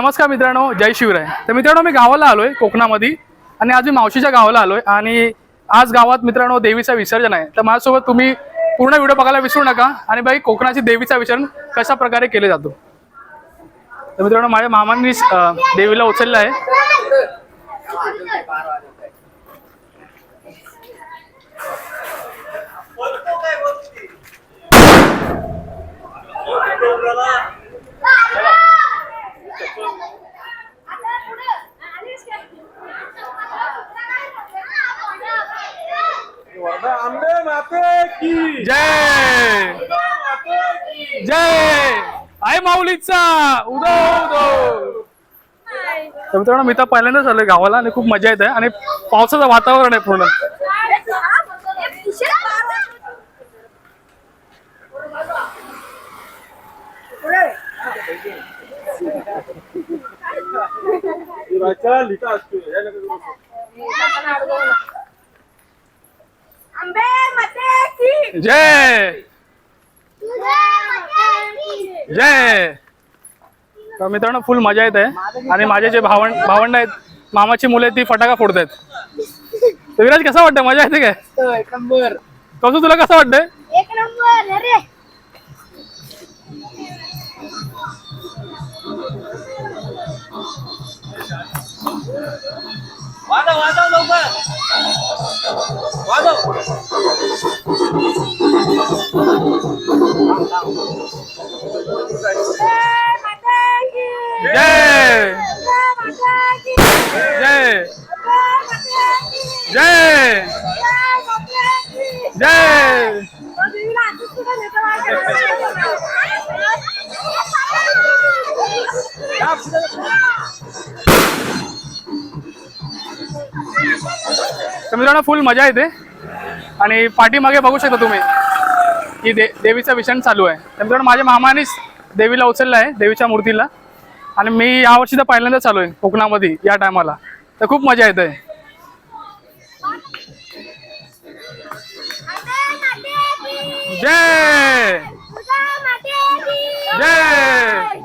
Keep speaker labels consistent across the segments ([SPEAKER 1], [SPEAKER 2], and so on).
[SPEAKER 1] नमस्कार मित्रांनो जय शिवराय. तर मित्रांनो मी गावाला आलोय कोकणामध्ये. आणि आज मी मावशीच्या गावाला आलोय. आणि आज गावात मित्रांनो देवीचा विसर्जन आहे. तर माझ्यासोबत तुम्ही पूर्ण व्हिडिओ बघायला विसरू नका. आणि बाई कोकणाची देवीचा विसर्जन कशा प्रकारे केले जातो? तर मित्रांनो माझ्या मामांनी देवीला उचललं आहे.
[SPEAKER 2] आंबे माते की
[SPEAKER 1] जय! जय! आहे माऊलीचा! उदो उदो! तर मित्रांनो मी तर पहिल्यांदाच आलोय गावाला आणि खूप मजा येते आणि पावसाचं वातावरण आहे पूर्ण.
[SPEAKER 3] आंबे
[SPEAKER 1] जय! जय! तर मित्रांनो फुल मजा येत. आहे आणि माझे जे भावंड भावंड आहेत मामाची मुले ती फटाका फोडत आहेत तर विराज कसं वाटतं मजा येते काय?
[SPEAKER 2] एक नंबर.
[SPEAKER 1] कसं तुला कसं वाटतंय?
[SPEAKER 3] एक नंबर अरे!
[SPEAKER 2] वाजव वाजव लवकर. वाजव.
[SPEAKER 1] जय जय तर मित्रांनो फुल मजा येते. आणि पाठीमागे बघू शकता तुम्ही की दे देवीचा विषण चालू आहे. तर मित्रांनो माझ्या मामानेच देवीला उचललं आहे देवीच्या मूर्तीला. आणि मी यावर्षी तर पहिल्यांदा चालू आहे कोकणामध्ये या टायमाला तर खूप मजा येते. जय! जय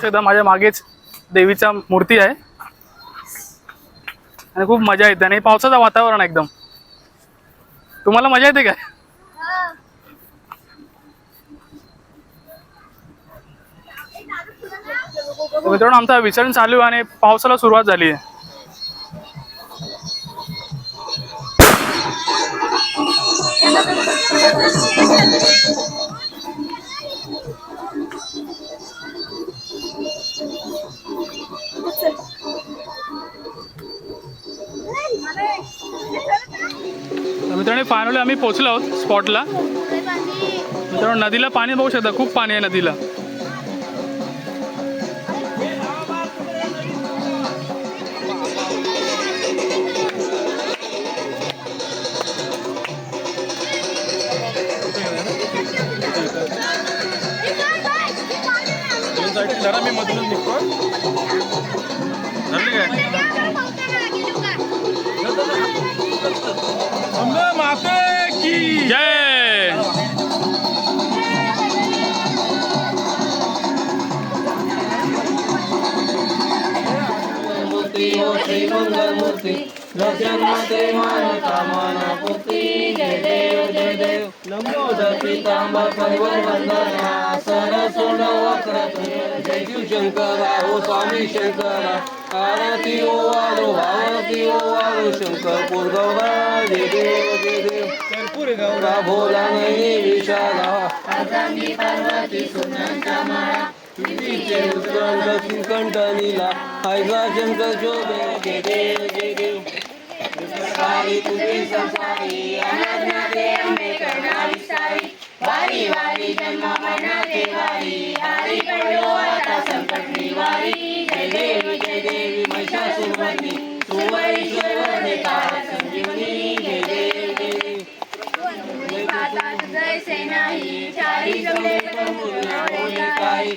[SPEAKER 1] शकता माझ्या मागेच देवीचा मूर्ती आहे. आणि खूप मजा येते आणि पावसाचं वातावरण एकदम. तुम्हाला मजा येते काय? मित्रांनो आमचा विसर्जन चालू आहे आणि पावसाला सुरुवात झाली आहे. तर मित्रांनो फायनली आम्ही पोहोचलो आहोत स्पॉटला मित्रांनो नदीला पाणी बघू शकता खूप पाणी आहे नदीला.
[SPEAKER 2] जरा मी मधूनच निघतो
[SPEAKER 4] मूर्ती दर्शन माते मान शंकर पूर्ती जय देव जय देव नमो पीतांबर परिवर वंदना सर सोड वक्र जय शिव शंकर ओ स्वामी शंकरा आरती ओ वालो आरती ओ वालो शंकर पूर्गवरा जय देव जय देव कर्पूर भोला नयनी विशाला आजामी पार्वती सुनंता माळा तुझीचे उज्ज्वल दक्षिण शंकर शोभे जय देव जय देव संसारी तुझे संसारी अनाज्ञाते अंबे करणारी साई वारी वारी जन्म मरणाचे वारी. हारी पडलो आता संकट निवारी जय देवी जय देवी महिषासुरमर्दी सुवरेश्वर वरदे काळ संजीवनी. जय देव. जय देव
[SPEAKER 3] जैसे नाही चारी जमले
[SPEAKER 4] काही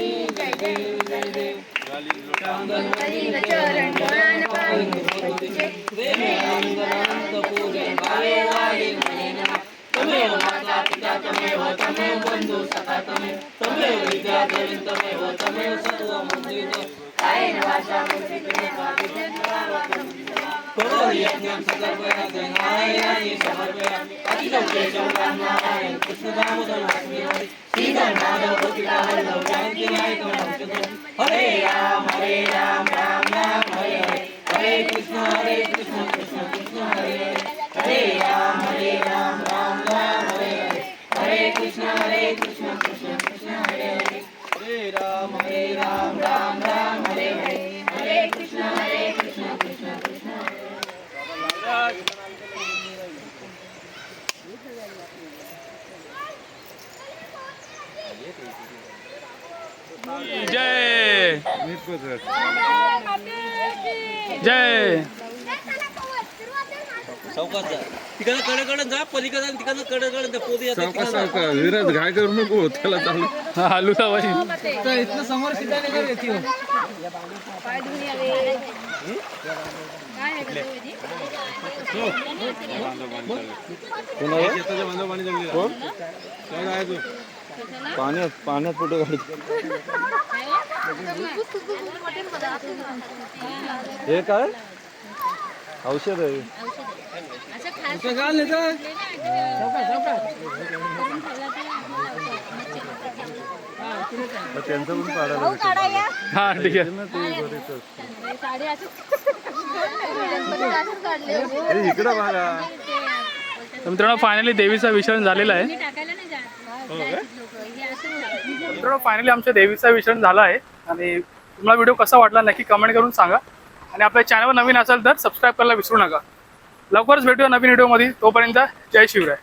[SPEAKER 4] तमेव माता पिता तमेव तमेव बंधू सखा तमेव तमेव विद्या देवी तमेव तमेव सर्व मंदिर
[SPEAKER 3] कायेन वाचा मूर्तिमेव
[SPEAKER 4] करो यज्ञं सकर्पयामि नारायणाय समर्पयामि अखिलं केशवं नारायण कृष्ण दामोदर वासुदेव श्रीधर माधव गोपिका वल्लभ हरे राम हरे राम राम राम हरे हरे हरे कृष्ण हरे कृष्ण कृष्ण कृष्ण हरे हरे
[SPEAKER 1] जय जय
[SPEAKER 4] चौकात जा तिकडं कडकडं जा पलीकडं जा तिकडं कडकडं जा पोरी येतात
[SPEAKER 2] सावका सावका विराज घाय करू नको त्याला चालू.
[SPEAKER 1] हा हालू सवाई
[SPEAKER 4] इथनं समोर येते.
[SPEAKER 2] शेताच्या पाणी काय तू? पाण्यात पाण्यात फोटो हे काय? औषध आहे. मग त्यांचं पण काढायला
[SPEAKER 1] हा ठीक आहे.
[SPEAKER 2] अरे इकडं बघा.
[SPEAKER 1] तर मित्रांनो फायनली देवीचा विसर्जन झालेला आहे. मित्रांनो फायनली आमच्या देवीचा विसर्जन झाला आहे. आणि तुम्हाला व्हिडिओ कसा वाटला नक्की कमेंट करून सांगा. आणि आपल्या चॅनलवर नवीन असेल तर सबस्क्राईब करायला विसरू नका. लवकरच भेटूया नवीन व्हिडिओमध्ये तोपर्यंत जय शिवराय.